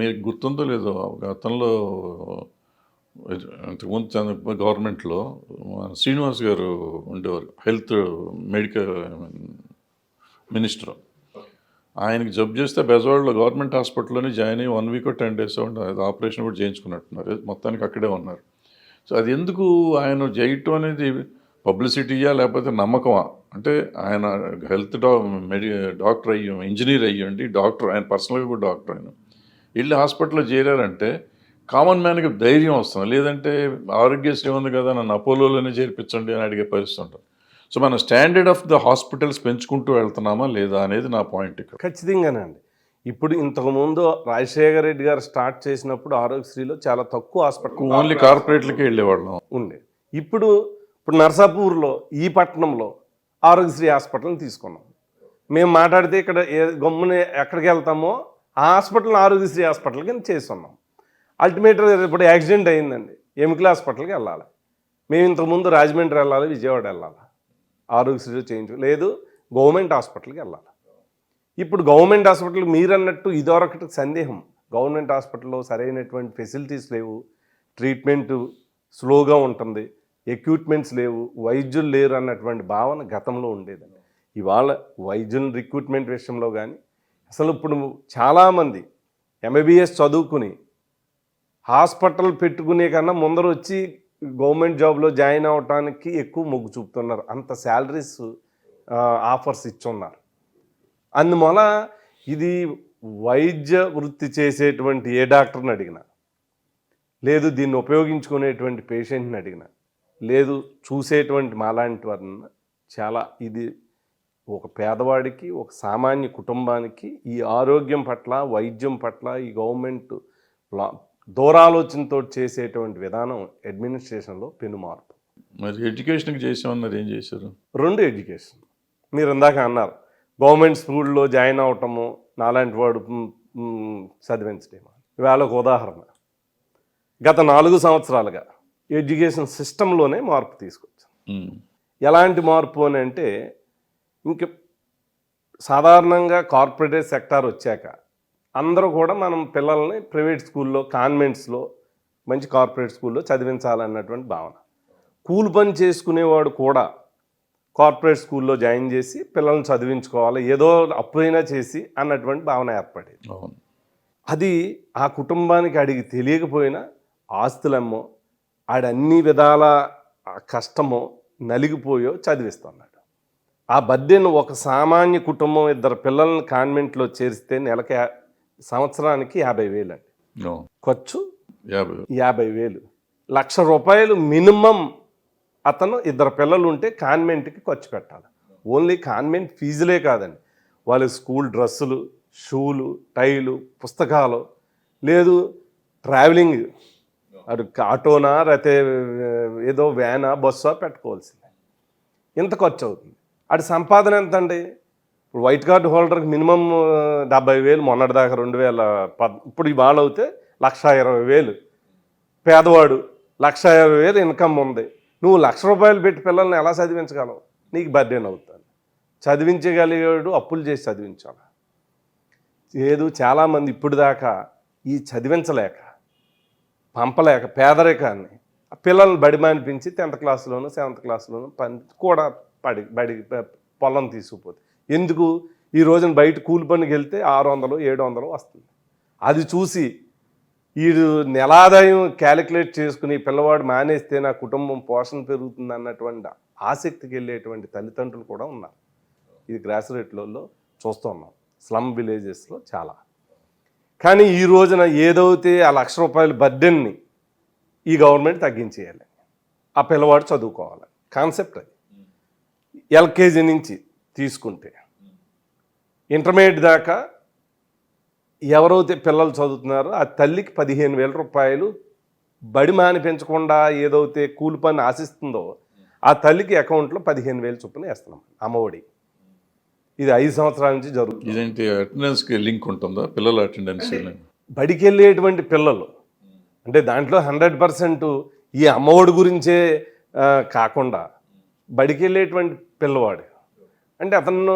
మీకు గుర్తుందో లేదో గతంలో ఇంతకుముందు చంద్ర- గవర్నమెంట్లో శ్రీనివాస్ గారు ఉండేవారు హెల్త్ మెడికల్ మినిస్టర్. ఆయనకి జబ్ చేస్తే బెజవాడలో గవర్నమెంట్ హాస్పిటల్లోనే జాయిన్ అయ్యి one week ten days operation కూడా చేయించుకున్నట్టున్నారు. మొత్తానికి అక్కడే ఉన్నారు. సో అది ఎందుకు ఆయన చేయటం అనేది పబ్లిసిటీయా లేకపోతే నమ్మకమా? అంటే ఆయన హెల్త్ డా మెడి డాక్టర్ అయ్యి ఇంజనీర్ అయ్యండి డాక్టర్ ఆయన పర్సనల్గా కూడా డాక్టర్ ఆయన. వెళ్ళి హాస్పిటల్లో చేరారంటే కామన్ మ్యాన్కి ధైర్యం వస్తుంది. లేదంటే ఆరోగ్యశ్రీ ఉంది కదా నన్ను అపోలోలోనే చేర్పించండి అని అడిగే పరిస్థితి ఉంటుంది. సో మన స్టాండర్డ్ ఆఫ్ ద హాస్పిటల్స్ పెంచుకుంటూ వెళ్తున్నామా లేదా అనేది నా పాయింట్ ఇక్కడ. ఖచ్చితంగానండి ఇప్పుడు ఇంతకుముందు రాజశేఖర రెడ్డి గారు స్టార్ట్ చేసినప్పుడు ఆరోగ్యశ్రీలో చాలా తక్కువ హాస్పిటల్ ఓన్లీ కార్పొరేట్లకే వెళ్ళేవాళ్ళం. ఉండే. ఇప్పుడు ఇప్పుడు నర్సాపూర్లో ఈ పట్టణంలో ఆరోగ్యశ్రీ హాస్పిటల్ని తీసుకున్నాం. మేము మాట్లాడితే ఇక్కడ ఏ గమ్మున ఎక్కడికి వెళ్తామో ఆ హాస్పిటల్ ఆరోగ్యశ్రీ హాస్పిటల్ కింద చేస్తున్నాం అల్టిమేట్ ఇప్పుడు యాక్సిడెంట్ అయిందండి. ఎమికల్ హాస్పిటల్కి వెళ్ళాలి. మేము ఇంతకుముందు రాజమండ్రి వెళ్ళాలి విజయవాడ వెళ్ళాలి. ఆరోగ్యశ్రీలో చేయించు లేదు గవర్నమెంట్ హాస్పిటల్కి వెళ్ళాలి. ఇప్పుడు గవర్నమెంట్ హాస్పిటల్ మీరన్నట్టు ఇదొరకటి సందేహం. గవర్నమెంట్ హాస్పిటల్లో సరైనటువంటి ఫెసిలిటీస్ లేవు. ట్రీట్మెంటు స్లోగా ఉంటుంది. ఎక్విప్మెంట్స్ లేవు. వైద్యులు లేరు అన్నటువంటి భావన గతంలో ఉండేదండి. ఇవాళ వైద్యుల రిక్రూట్మెంట్ విషయంలో కానీ అసలు ఇప్పుడు చాలామంది ఎంబీబీఎస్ చదువుకుని హాస్పిటల్ పెట్టుకునే కన్నా ముందర వచ్చి గవర్నమెంట్ జాబ్లో జాయిన్ అవడానికి ఎక్కువ మొగ్గు చూపుతున్నారు. అంత శాలరీస్ ఆఫర్స్ ఇచ్చున్నారు. అందువల్ల ఇది వైద్య వృత్తి చేసేటువంటి ఏ డాక్టర్ని అడిగినా? లేదు దీన్ని ఉపయోగించుకునేటువంటి పేషెంట్ని అడిగినా? లేదు చూసేటువంటి మాలాంటి వారిని చాలా ఇది ఒక పేదవాడికి ఒక సామాన్య కుటుంబానికి ఈ ఆరోగ్యం పట్ల వైద్యం పట్ల ఈ గవర్నమెంట్ దూరాలోచనతో చేసేటువంటి విధానం అడ్మినిస్ట్రేషన్లో పెనుమార్పు. మరి ఎడ్యుకేషన్కి చేసామన్నారు ఏం చేశారు? రెండు ఎడ్యుకేషన్. మీరు ఇందాక అన్నారు గవర్నమెంట్ స్కూల్లో జాయిన్ అవటము నాలాంటి వాడు చదివించడేమో ఇవాళ ఒక ఉదాహరణ. గత నాలుగు సంవత్సరాలుగా ఎడ్యుకేషన్ సిస్టంలోనే మార్పు తీసుకొచ్చాం. ఎలాంటి మార్పు అని అంటే ఇంక సాధారణంగా కార్పొరేట్ సెక్టార్ వచ్చాక అందరూ కూడా మనం పిల్లల్ని ప్రైవేట్ స్కూల్లో కాన్వెంట్స్లో మంచి కార్పొరేట్ స్కూల్లో చదివించాలన్నటువంటి భావన. కూలి పని చేసుకునేవాడు కూడా కార్పొరేట్ స్కూల్లో జాయిన్ చేసి పిల్లల్ని చదివించుకోవాలి ఏదో అప్పుడైనా చేసి అన్నటువంటి భావన ఏర్పడేది. అది ఆ కుటుంబానికి అడిగి తెలియకపోయినా ఆస్తులమ్మో ఆడన్ని విధాల కష్టమో నలిగిపోయో చదివిస్తున్నాడు ఆ బద్దెను ఒక సామాన్య కుటుంబం ఇద్దరు పిల్లల్ని కాన్వెంట్లో చేరిస్తే నెలకి సంవత్సరానికి యాభై వేలు అండి ఖర్చు యాభై. యాభై వేలు. లక్ష రూపాయలు మినిమం అతను ఇద్దరు పిల్లలు ఉంటే కాన్వెంట్కి ఖర్చు పెట్టాలి. ఓన్లీ కాన్వెంట్ ఫీజులే కాదండి. వాళ్ళ స్కూల్ డ్రెస్సులు షూలు టైలు పుస్తకాలు లేదు ట్రావెలింగ్. అటు ఆటోనా లేకపోతే ఏదో వ్యానా బస్సా పెట్టుకోవాల్సిందే. ఇంత ఖర్చు అవుతుంది. అటు సంపాదన ఎంత అండి ఇప్పుడు వైట్ కార్డు హోల్డర్కి మినిమం డెబ్బై వేలు మొన్నటిదాకా రెండు వేల పద్ ఇప్పుడు ఇవాళ అవుతే లక్ష ఇరవై వేలు. పేదవాడు లక్ష ఇరవై వేలు ఇన్కమ్ ఉంది. నువ్వు లక్ష రూపాయలు పెట్టి పిల్లల్ని ఎలా చదివించగలవు? నీకు బర్డెన్ అవుతాను చదివించగలిగాడు అప్పులు చేసి చదివించాలి. లేదు చాలామంది ఇప్పుడు దాకా ఈ చదివించలేక పంపలేక పేదరికాన్ని ఆ పిల్లల్ని బడి మానిపించి టెన్త్ క్లాస్లోను సెవెంత్ క్లాస్లోను పని కూడా పడి బడి పొలం తీసుకుపోతే. ఎందుకు? ఈ రోజున బయట కూలి పనికి వెళ్తే ఆరు వందలు ఏడు వందలు వస్తుంది. అది చూసి వీడు నెలాదాయం క్యాలిక్యులేట్ చేసుకుని పిల్లవాడు మానేస్తే నా కుటుంబం పోషణ పెరుగుతుంది అన్నటువంటి ఆసక్తికి వెళ్ళేటువంటి తల్లిదండ్రులు కూడా ఉన్నారు. ఇది గ్రాస్ రేట్లలో చూస్తున్నాం స్లమ్ విలేజెస్లో చాలా. కానీ ఈ రోజున ఏదైతే ఆ లక్ష రూపాయల బర్డెన్ని ఈ గవర్నమెంట్ తగ్గించేయాలి. ఆ పిల్లవాడు చదువుకోవాలి. కాన్సెప్ట్ అది. ఎల్కేజీ నుంచి తీసుకుంటే ఇంటర్మీడియట్ దాకా ఎవరైతే పిల్లలు చదువుతున్నారో ఆ తల్లికి పదిహేను వేల రూపాయలు బడి మానిపించకుండా ఏదైతే కూలి పని ఆశిస్తుందో ఆ తల్లికి అకౌంట్లో పదిహేను వేలు చొప్పున వేస్తున్నాం అమ్మఒడి. ఇది ఐదు సంవత్సరాల నుంచి జరుగుతుంది. ఇదేంటి అటెండెన్స్కి లింక్ ఉంటుందా? పిల్లల అటెండెన్స్ బడికి వెళ్ళేటువంటి పిల్లలు అంటే దాంట్లో హండ్రెడ్ పర్సెంట్ ఈ అమ్మఒడి గురించే కాకుండా బడికి వెళ్ళేటువంటి పిల్లవాడు. అంటే అతను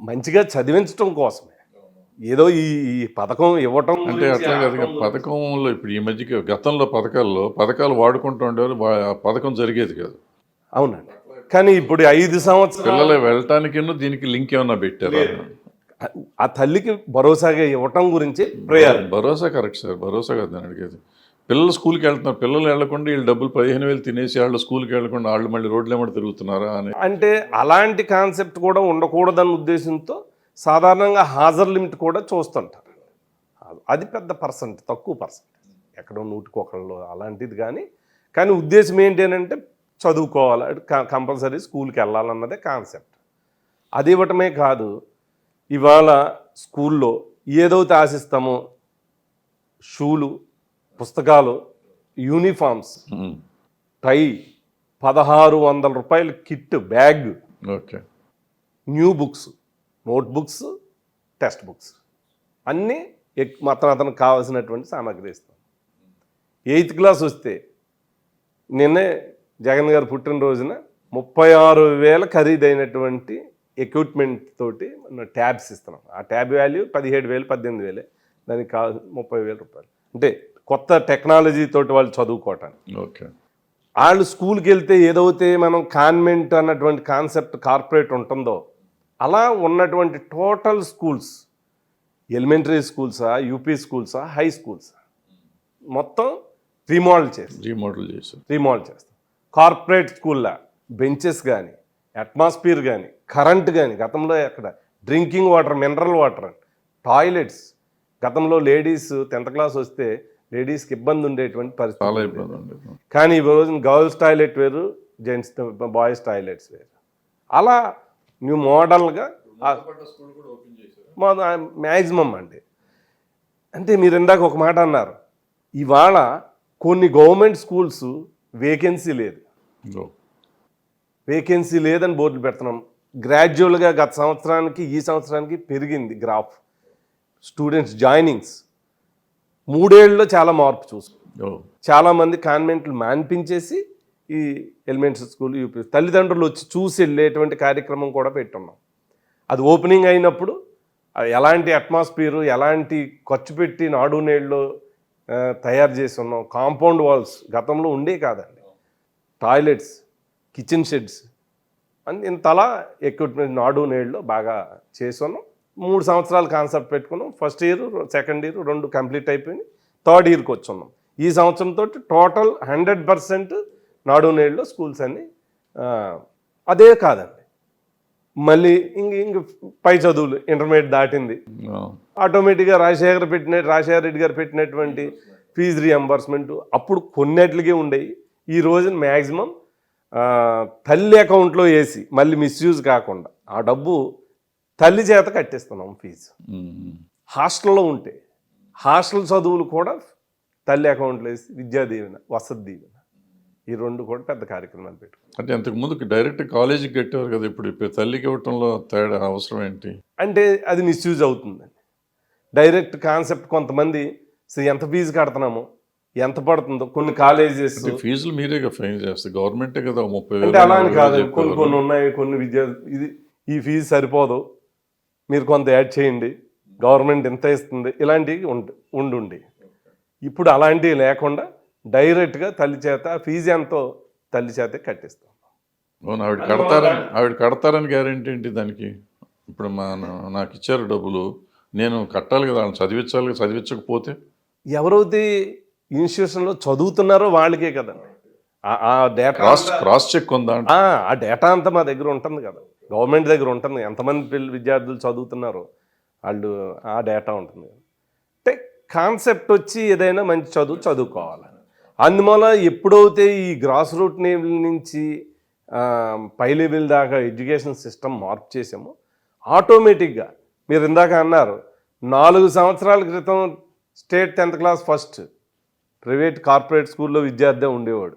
మంచిగా చదివించడం కోసమే. ఏదో ఈ ఈ పథకం ఇవ్వటం అంటే అట్లా కాదు పథకంలో ఇప్పుడు ఈ మధ్యకి గతంలో పథకాల్లో పథకాలు వాడుకుంటూ ఉండేవారు ఆ పథకం జరిగేది కాదు. అవునండి. కానీ ఇప్పుడు ఐదు సంవత్సరాలు పిల్లలు వెళ్ళటానికి దీనికి లింక్ ఏమన్నా పెట్టారా? ఆ తల్లికి భరోసాగా ఇవ్వటం గురించి ప్రేయర్ భరోసా కరెక్ట్ సార్ భరోసా కాదు నేను అడిగేది. పిల్లలు స్కూల్కి వెళ్తున్నారు. పిల్లలు వెళ్ళకుండా వీళ్ళు డబ్బులు పదిహేను వేలు తినేసి వాళ్ళు స్కూల్కి వెళ్ళకుండా వాళ్ళు మళ్ళీ రోడ్లు ఏమంటే తిరుగుతున్నారా అని. అంటే అలాంటి కాన్సెప్ట్ కూడా ఉండకూడదన్న ఉద్దేశంతో సాధారణంగా హాజర్ లిమిట్ కూడా చూస్తుంటారు. అది పెద్ద పర్సెంట్ తక్కువ పర్సెంట్. ఎక్కడో నూటికి ఒకళ్ళు అలాంటిది కానీ కానీ ఉద్దేశం ఏంటి అని అంటే చదువుకోవాలి కంపల్సరీ స్కూల్కి వెళ్ళాలన్నదే కాన్సెప్ట్. అది ఇవ్వటమే కాదు ఇవాళ స్కూల్లో ఏదైతే ఆశిస్తామో షూలు పుస్తకాలు యూనిఫామ్స్. టై పదహారు వందల రూపాయల kit bag okay. New books notebooks textbooks. అన్నీ ఎక్- మొత్తం అతనికి కావాల్సినటువంటి సామాగ్రి ఇస్తాం ఎయిత్ క్లాస్ వస్తే నిన్నే జగన్ గారు పుట్టినరోజున ముప్పై ఆరు వేల ఖరీదైనటువంటి ఎక్విప్మెంట్ తోటి మనం ట్యాబ్స్ ఇస్తున్నాం. ఆ ట్యాబ్ వాల్యూ పదిహేడు వేలు పద్దెనిమిది వేలే. దానికి కావాల్సిన ముప్పై వేల రూపాయలు. అంటే కొత్త టెక్నాలజీ తోటి వాళ్ళు చదువుకోవటానికి. ఓకే. వాళ్ళు స్కూల్కి వెళ్తే ఏదైతే మనం కాన్వెంట్ అన్నటువంటి కాన్సెప్ట్ కార్పొరేట్ ఉంటుందో అలా ఉన్నటువంటి టోటల్ స్కూల్స్ ఎలిమెంటరీ స్కూల్సా యూపీ స్కూల్సా హై స్కూల్సా మొత్తం రీమోడల్ చేస్తాం. రీమోడల్ చేశారు. రీమోడల్ చేస్తాం. కార్పొరేట్ స్కూల్లో బెంచెస్ కానీ అట్మాస్ఫియర్ కానీ కరెంట్ కానీ గతంలో ఎక్కడ? Drinking water mineral water toilets గతంలో లేడీస్ టెన్త్ క్లాస్ వస్తే లేడీస్కి ఇబ్బంది ఉండేటువంటి పరిస్థితి కానీ ఈ రోజున గర్ల్స్ టాయిలెట్ వేరు జెంట్స్ బాయ్స్ టాయిలెట్స్ వేరు. అలా న్యూ మోడల్గా మ్యాక్సిమం అండి. అంటే మీరు ఇందాక ఒక మాట అన్నారు. ఇవాళ కొన్ని గవర్నమెంట్ స్కూల్స్ వేకెన్సీ లేదు. వేకెన్సీ లేదని బోర్డులు పెడుతున్నాం. గ్రాడ్యువల్గా గత సంవత్సరానికి ఈ సంవత్సరానికి పెరిగింది గ్రాఫ్. Students joinings. మూడేళ్ళలో చాలా మార్పు చూసుకుంటాం ఓ. చాలామంది కాన్వెంట్లు మాన్పించేసి ఈ ఎలిమెంటరీ స్కూల్ యూపీ తల్లిదండ్రులు వచ్చి చూసి వెళ్ళేటువంటి కార్యక్రమం కూడా పెట్టున్నాం. అది ఓపెనింగ్ అయినప్పుడు ఎలాంటి అట్మాస్ఫియర్ ఎలాంటి ఖర్చు పెట్టి నాడు నేళ్ళు తయారు చేసి ఉన్నాం కాంపౌండ్ వాల్స్ గతంలో ఉండే కాదండి. టాయిలెట్స్ కిచెన్ షెడ్స్ అని ఇంతలా ఎక్విప్మెంట్ నాడు నేళ్ళు బాగా చేసి ఉన్నాం మూడు సంవత్సరాలు కాన్సెప్ట్ పెట్టుకున్నాం. ఫస్ట్ ఇయర్ సెకండ్ ఇయర్ రెండు కంప్లీట్ అయిపోయింది థర్డ్ ఇయర్కి వచ్చున్నాం. ఈ సంవత్సరంతో టోటల్ హండ్రెడ్ పర్సెంట్ నాడు నేళ్ళు స్కూల్స్ అన్ని అదే కాదండి. మళ్ళీ ఇంక ఇంక పై చదువులు ఇంటర్మీడియట్ దాటింది. ఆటోమేటిక్గా రాజశేఖర్ పెట్టిన రాజశేఖర రెడ్డి గారు పెట్టినటువంటి ఫీజు రియంబర్స్మెంట్ అప్పుడు కొన్నిటికే ఉండేవి ఈ రోజున మ్యాక్సిమం తల్లి అకౌంట్లో వేసి మళ్ళీ మిస్యూజ్ కాకుండా ఆ డబ్బు తల్లి చేత కట్టిస్తున్నాం ఫీజు. హాస్టల్లో ఉంటే హాస్టల్ చదువులు కూడా తల్లి అకౌంట్లో వేసి విద్యా దీవెన వసతి దీవెన. ఈ రెండు కూడా పెద్ద కార్యక్రమాలు పెట్టుకున్నాం అంటే అంతకు ముందు డైరెక్ట్ కాలేజీకి కట్టేవారు కదా ఇప్పుడు ఇప్పుడు తల్లికి ఇవ్వటంలో తేడా అవసరం ఏంటి? అంటే అది మిస్యూజ్ అవుతుందండి. డైరెక్ట్ కాన్సెప్ట్ కొంతమంది "సే, ఎంత ఫీజు కడుతున్నాము? ఎంత పడుతుందో? కొన్ని కాలేజెస్ ఫీజులు మీరే ఫైన్ చేస్తారు. గవర్నమెంటే కదా ముప్పై అంటే అలా కాదు కొన్ని. కొన్ని ఉన్నాయి కొన్ని విద్యా ఇది ఈ ఫీజు సరిపోదు. మీరు కొంత యాడ్ చేయండి. గవర్నమెంట్ ఎంత ఇస్తుంది. ఇలాంటివి ఉండి ఉండుండి. ఇప్పుడు అలాంటివి లేకుండా డైరెక్ట్గా తల్లి చేత ఫీజు ఎంతో తల్లి చేతే కట్టిస్తాం. అవును ఆవిడ కడతారని ఆవిడ కడతారని గ్యారెంటీ ఏంటి దానికి? ఇప్పుడు మా నాకు ఇచ్చారు డబ్బులు. నేను కట్టాలి కదా చదివించాలి చదివించకపోతే? ఎవరైతే ఇన్స్టిట్యూషన్లో చదువుతున్నారో వాళ్ళకే కదండి. ఆ- డేటా క్రాస్ క్రాస్ చెక్ ఉందా? ఆ డేటా అంతా మా దగ్గర ఉంటుంది కదా. గవర్నమెంట్ దగ్గర ఉంటుంది. ఎంతమంది పిల్ల విద్యార్థులు చదువుతున్నారో. వాళ్ళు ఆ డేటా ఉంటుంది. అంటే కాన్సెప్ట్ వచ్చి ఏదైనా మంచి చదువు చదువుకోవాలి. అందువల్ల ఎప్పుడైతే ఈ గ్రాస్ రూట్ లెవెల్ నుంచి పై లెవెల్ దాకా ఎడ్యుకేషన్ సిస్టమ్ మార్పు చేసామో ఆటోమేటిక్గా మీరు ఇందాక అన్నారు నాలుగు సంవత్సరాల క్రితం state tenth class first private corporate స్కూల్లో విద్యార్థి ఉండేవాడు.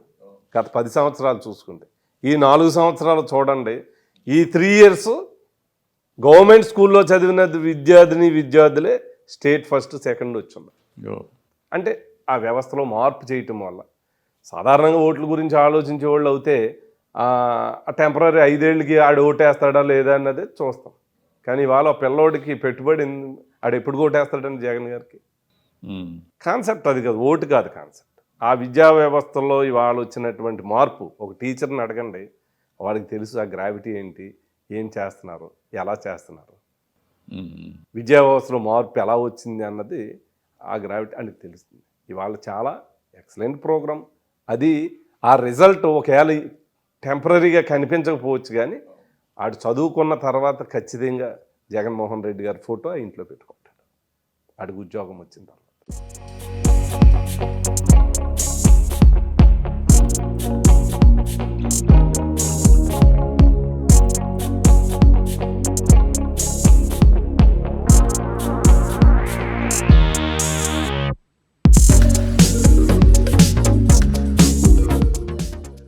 గత పది సంవత్సరాలు చూసుకుంటే. ఈ నాలుగు సంవత్సరాలు చూడండి ఈ త్రీ ఇయర్స్ గవర్నమెంట్ స్కూల్లో చదివిన విద్యార్థిని విద్యార్థులే స్టేట్ ఫస్ట్ సెకండ్ వచ్చింది యో. అంటే ఆ వ్యవస్థలో మార్పు చేయటం వల్ల. సాధారణంగా ఓట్ల గురించి ఆలోచించే వాళ్ళు అయితే టెంపరీ ఐదేళ్ళకి ఆడు ఓటేస్తాడా లేదా అన్నది చూస్తాం. కానీ ఇవాళ ఆ పిల్లోడికి పెట్టుబడి ఆడు ఎప్పుడు ఓటేస్తాడండి జగన్ గారికి? కాన్సెప్ట్ అది కాదు ఓటు కాదు కాన్సెప్ట్. ఆ విద్యా వ్యవస్థలో ఇవాళ వచ్చినటువంటి మార్పు ఒక టీచర్ని అడగండి. వాడికి తెలుసు ఆ గ్రావిటీ ఏంటి ఏం చేస్తున్నారు ఎలా చేస్తున్నారు. విద్యా వ్యవస్థలో మార్పు ఎలా వచ్చింది అన్నది ఆ గ్రావిటీ అని తెలుస్తుంది. ఇవాళ చాలా ఎక్సలెంట్ ప్రోగ్రామ్ అది ఆ రిజల్ట్ ఒకవేళ టెంపరీగా కనిపించకపోవచ్చు కానీ ఆడు చదువుకున్న తర్వాత ఖచ్చితంగా జగన్మోహన్ రెడ్డి గారి ఫోటో ఇంట్లో పెట్టుకుంటాడు. ఆడికి ఉద్యోగం వచ్చిన తర్వాత.